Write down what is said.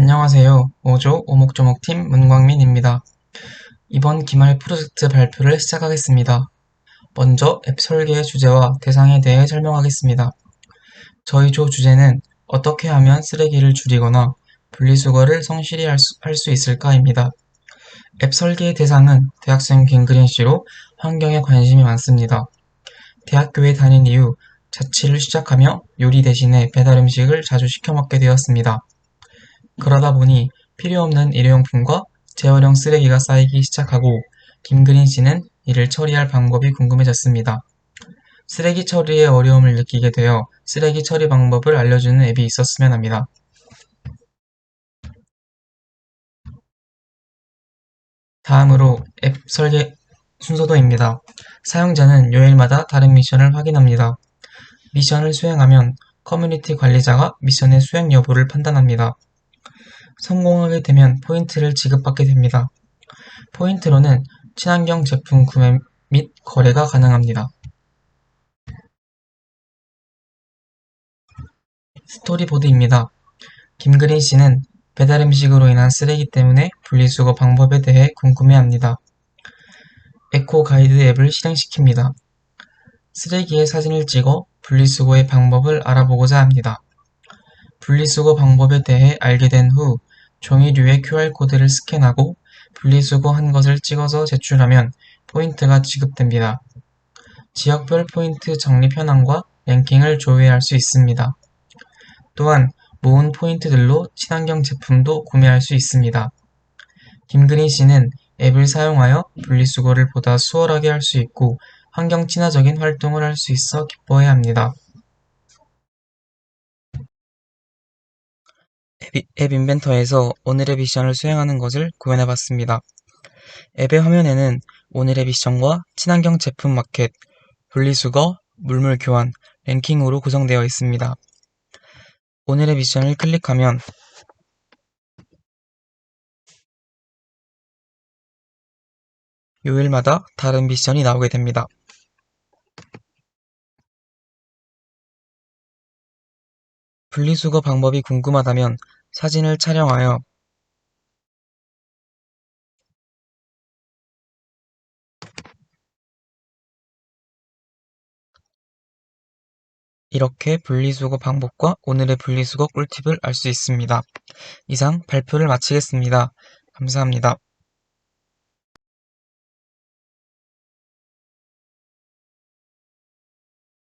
안녕하세요. 5조 오목조목팀 문광민입니다. 이번 기말 프로젝트 발표를 시작하겠습니다. 먼저 앱 설계의 주제와 대상에 대해 설명하겠습니다. 저희 조 주제는 어떻게 하면 쓰레기를 줄이거나 분리수거를 성실히 할 수, 할 수 있을까입니다. 앱 설계의 대상은 대학생 김그린 씨로 환경에 관심이 많습니다. 대학교에 다닌 이후 자취를 시작하며 요리 대신에 배달 음식을 자주 시켜 먹게 되었습니다. 그러다 보니 필요 없는 일회용품과 재활용 쓰레기가 쌓이기 시작하고 김그린 씨는 이를 처리할 방법이 궁금해졌습니다. 쓰레기 처리에 어려움을 느끼게 되어 쓰레기 처리 방법을 알려주는 앱이 있었으면 합니다. 다음으로 앱 설계 순서도입니다. 사용자는 요일마다 다른 미션을 확인합니다. 미션을 수행하면 커뮤니티 관리자가 미션의 수행 여부를 판단합니다. 성공하게 되면 포인트를 지급받게 됩니다. 포인트로는 친환경 제품 구매 및 거래가 가능합니다. 스토리보드입니다. 김그린 씨는 배달 음식으로 인한 쓰레기 때문에 분리수거 방법에 대해 궁금해합니다. 에코 가이드 앱을 실행시킵니다. 쓰레기에 사진을 찍어 분리수거의 방법을 알아보고자 합니다. 분리수거 방법에 대해 알게 된 후 종이류의 QR코드를 스캔하고 분리수거한 것을 찍어서 제출하면 포인트가 지급됩니다. 지역별 포인트 적립 현황과 랭킹을 조회할 수 있습니다. 또한 모은 포인트들로 친환경 제품도 구매할 수 있습니다. 김그린 씨는 앱을 사용하여 분리수거를 보다 수월하게 할 수 있고 환경 친화적인 활동을 할 수 있어 기뻐해 합니다. 앱 인벤터에서 오늘의 미션을 수행하는 것을 구현해 봤습니다. 앱의 화면에는 오늘의 미션과 친환경 제품 마켓, 분리수거, 물물 교환, 랭킹으로 구성되어 있습니다. 오늘의 미션을 클릭하면 요일마다 다른 미션이 나오게 됩니다. 분리수거 방법이 궁금하다면 사진을 촬영하여 이렇게 분리수거 방법과 오늘의 분리수거 꿀팁을 알 수 있습니다. 이상 발표를 마치겠습니다. 감사합니다.